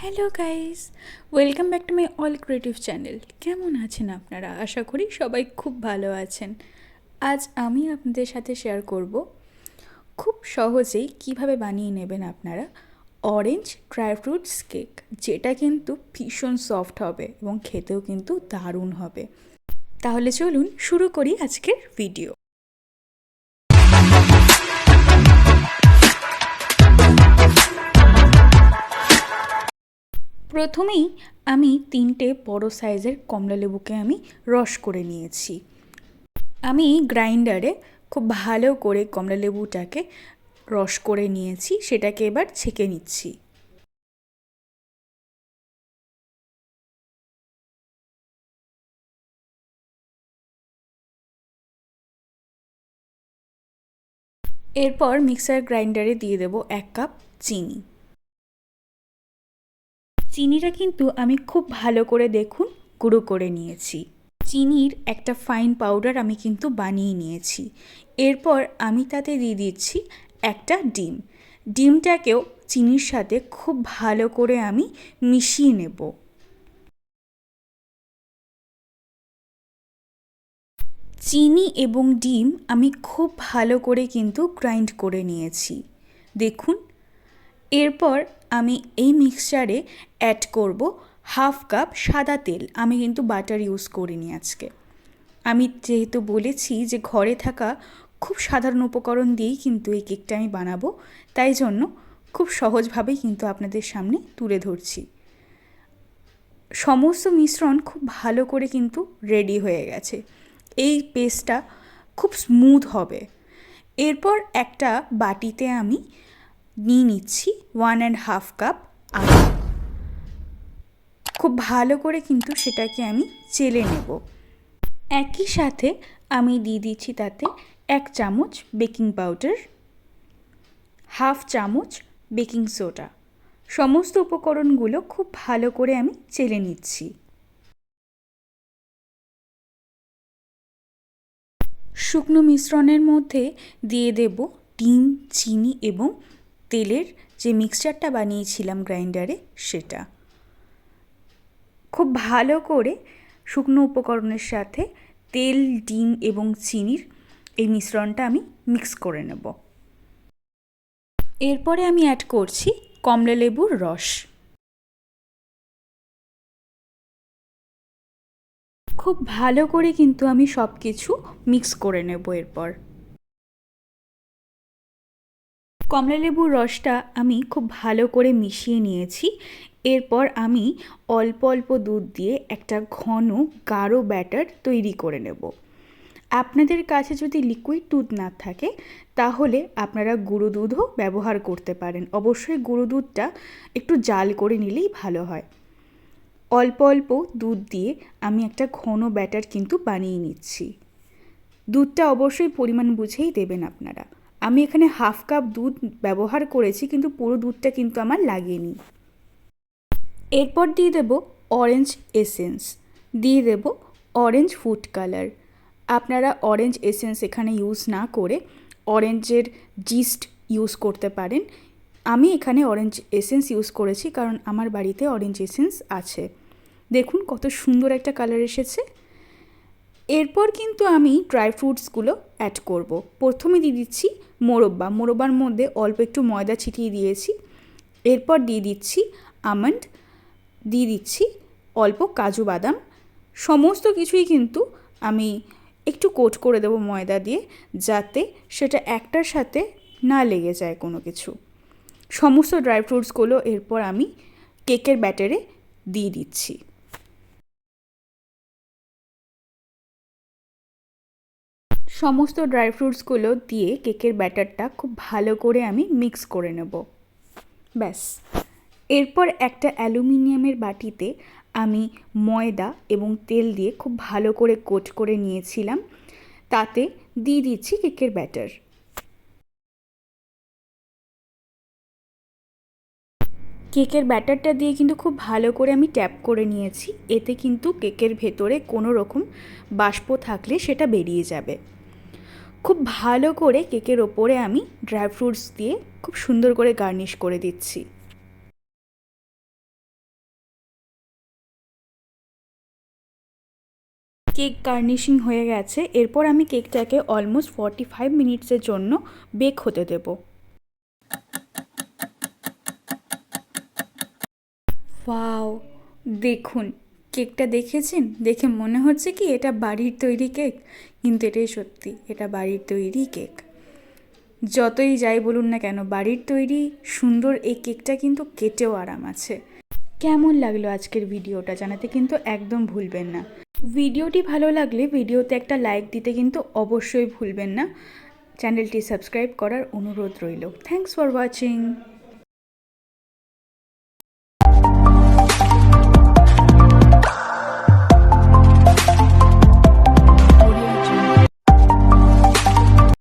Hello guys welcome back to my all creative channel কেমন আছেন আপনারা? আশা করি সবাই খুব ভালো আছেন। আজ আমি আপনাদের সাথে শেয়ার করব খুব সহজেই কীভাবে বানিয়ে নেবেন আপনারা অরেঞ্জ ড্রাই ফ্রুটস কেক যেটা কিন্তু ভীষণ সফট হবে এবং খেতেও কিন্তু দারুণ হবে। তাহলে চলুন শুরু করি আজকের ভিডিও প্রথমেই আমি তিনটে বড় সাইজের কমলা লেবুকে আমি রস করে নিয়েছি। আমি গ্রাইন্ডারে খুব ভালো করে কমলা লেবুটাকে রস করে নিয়েছি, সেটাকে এবার ছেঁকে নিচ্ছি। এরপর মিক্সার গ্রাইন্ডারে দিয়ে দেব এক কাপ চিনি। চিনিটা কিন্তু আমি খুব ভালো করে দেখুন, গুঁড়ো করে নিয়েছি। চিনির একটা ফাইন পাউডার আমি কিন্তু বানিয়ে নিয়েছি। এরপর আমি তাতে দিয়ে দিচ্ছি একটা ডিম। ডিমটাকেও চিনির সাথে খুব ভালো করে আমি মিশিয়ে নেব। চিনি এবং ডিম আমি খুব ভালো করে কিন্তু গ্রাইন্ড করে নিয়েছি। দেখুন, এরপর আমি এই মিক্সচারে অ্যাড করব হাফ কাপ সাদা তেল। আমি কিন্তু বাটার ইউজ করিনি আজকে। আমি যেহেতু বলেছি যে ঘরে থাকা খুব সাধারণ উপকরণ দিয়েই কিন্তু এই কেকটা আমি বানাবো, তাই জন্য খুব সহজভাবেই কিন্তু আপনাদের সামনে তুলে ধরছি। সমস্ত মিশ্রণ খুব ভালো করে কিন্তু রেডি হয়ে গেছে। এই পেস্টটা খুব স্মুথ হবে। এরপর একটা বাটিতে আমি নিয়ে নিচ্ছি ওয়ান অ্যান্ড হাফ কাপ আদা। খুব ভালো করে কিন্তু সেটাকে আমি চেলে নেব। একই সাথে আমি দিয়ে দিচ্ছি তাতে এক চামচ বেকিং পাউডার হাফ চামচ বেকিং সোডা সমস্ত উপকরণগুলো খুব ভালো করে আমি চেলে নিচ্ছি। শুকনো মিশ্রণের মধ্যে দিয়ে দেব ডিম, চিনি এবং তেলের যে মিক্সচারটা বানিয়েছিলাম গ্রাইন্ডারে সেটা। খুব ভালো করে শুকনো উপকরণের সাথে তেল, ডিম এবং চিনির এই মিশ্রণটা আমি মিক্স করে নেব। এরপরে আমি অ্যাড করছি কমলা লেবুর রস। খুব ভালো করে কিন্তু আমি সব কিছু মিক্স করে নেব এরপর। কমলালেবুর রসটা আমি খুব ভালো করে মিশিয়ে নিয়েছি। এরপর আমি অল্প অল্প দুধ দিয়ে একটা ঘন, গাঢ় ব্যাটার তৈরি করে নেব। আপনাদের কাছে যদি লিকুইড দুধ না থাকে, তাহলে আপনারা গুঁড়ো দুধও ব্যবহার করতে পারেন। অবশ্যই গুঁড়ো দুধটা একটু জাল করে নিলেই ভালো হয়। অল্প অল্প দুধ দিয়ে আমি একটা ঘন ব্যাটার কিন্তু বানিয়ে নিচ্ছি। দুধটা অবশ্যই পরিমাণ বুঝেই দেবেন আপনারা। আমি এখানে হাফ কাপ দুধ ব্যবহার করেছি, কিন্তু পুরো দুধটা কিন্তু আমার লাগেনি। এরপর দিয়ে দেব অরেঞ্জ এসেন্স দিয়ে দেব অরেঞ্জ ফুড কালার আপনারা অরেঞ্জ এসেন্স এখানে ইউজ না করে অরেঞ্জের জিস্ট ইউজ করতে পারেন। আমি এখানে অরেঞ্জ এসেন্স ইউজ করেছি, কারণ আমার বাড়িতে অরেঞ্জ এসেন্স আছে। দেখুন কত সুন্দর একটা কালার এসেছে। এরপর কিন্তু আমি ড্রাই ফ্রুটসগুলো অ্যাড করব। প্রথমে দিয়ে দিচ্ছি মোরব্বা। মোরব্বার মধ্যে অল্প একটু ময়দা ছিটিয়ে দিয়েছি। এরপর দিয়ে দিচ্ছি আমন্ড দিয়ে দিচ্ছি অল্প কাজু বাদাম। সমস্ত কিছুই কিন্তু আমি একটু কোট করে দেবো ময়দা দিয়ে, যাতে সেটা একটার সাথে না লেগে যায় কোনো কিছু। সমস্ত ড্রাই ফ্রুটসগুলো এরপর আমি কেকের ব্যাটারে দিয়ে দিচ্ছি। সমস্ত ড্রাই ফ্রুটসগুলো দিয়ে কেকের ব্যাটারটা খুব ভালো করে আমি মিক্স করে নেব। ব্যাস। এরপর একটা অ্যালুমিনিয়ামের বাটিতে আমি ময়দা এবং তেল দিয়ে খুব ভালো করে কোট করে নিয়েছিলাম। তাতে দিয়ে দিচ্ছি কেকের ব্যাটার। কেকের ব্যাটারটা দিয়ে কিন্তু খুব ভালো করে আমি ট্যাপ করে নিয়েছি। এতে কিন্তু কেকের ভেতরে কোনো রকম বাষ্প থাকলে সেটা বেরিয়ে যাবে। খুব ভালো করে কেকের ওপরে আমি ড্রাই ফ্রুটস দিয়ে খুব সুন্দর করে গার্নিশ করে দিচ্ছি। কেক গার্নিশিং হয়ে গেছে, এরপর আমি কেকটাকে অলমোস্ট ফর্টি ফাইভ মিনিটসের জন্য বেক হতে দেব। ওয়াও দেখুন কেকটা দেখেছেন? দেখে মনে হচ্ছে কি এটা বাড়ির তৈরি কেক। কিন্তু এটাই সত্যি, এটা বাড়ির তৈরি কেক। যতই যাই বলুন না কেন, বাড়ির তৈরি সুন্দর এই কেকটা কিন্তু কেটেও আরাম আছে। কেমন লাগল আজকের ভিডিওটা জানাতে কিন্তু একদম ভুলবেন না। ভিডিওটি ভালো লাগলে ভিডিওতে একটা লাইক দিতে কিন্তু অবশ্যই ভুলবেন না। চ্যানেলটি সাবস্ক্রাইব করার অনুরোধ রইল। Thanks for watching.